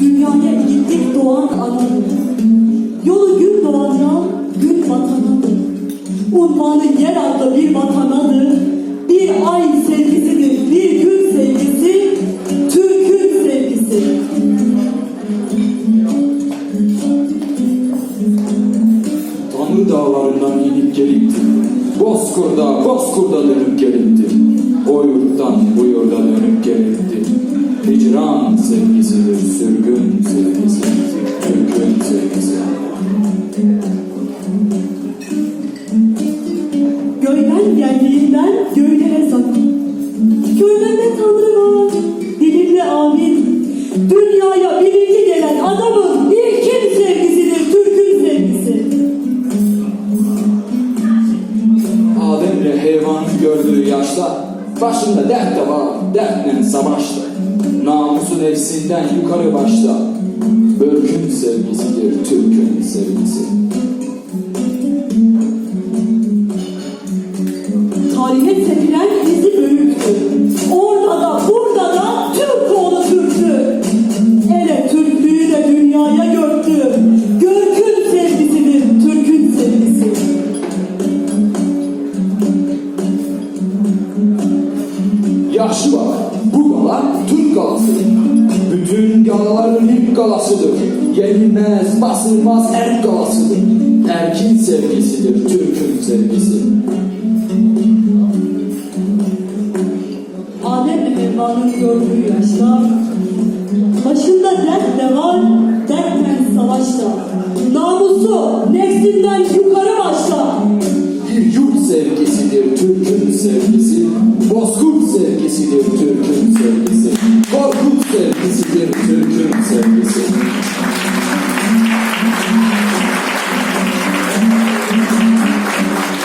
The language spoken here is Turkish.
Dünyaya gittik doğan anadır. Yolu gün doğacağım, gün vatanadır. Unvanı yer adlı bir vatanadır. Bir ay sevgisidir, bir gün sevgisi, Türk'ün sevgisi. Tanrı dağlarından inip gelipti. Bozkurda, bozkurda dönüp gelipti. Sürgün sevgisi, Türk'ün sevgisi. Göyden geldiğinden Tanrı var, dilimde amin. Dünyaya birinci gelen adamın ilkin sevgisidir, Türk'ün sevgisi. Adem'le heyvanı gördüğü yaşta başında dert de var, dertle savaşta. Nefsinden yukarı başta. Bölkün sevgisidir Türk'ün sevgisi. Tarihe sevilen izi büyüktü. Orada da burada da Türk oğlu Türktü. Ele Türklüğü de dünyaya gördü. Görkün sevgisidir Türk'ün sevgisi. Yaş var, bu gala Türk galası. Bütün galaların ilk galasıdır. Yenilmez, basılmaz erk galasıdır. Erkin sevgisidir Türk'ün sevgisi. Adem ve Hevva'nın gördüğü yaşta Başında dert de var, dertle savaşta Namusu nefsinden yukarı başta Bir yurt sevgisidir Türk'ün sevgisi. Bozkurt sevgisidir Türk'ün sevgisi. Korkut sevgisidir Türk'ün sevgisi.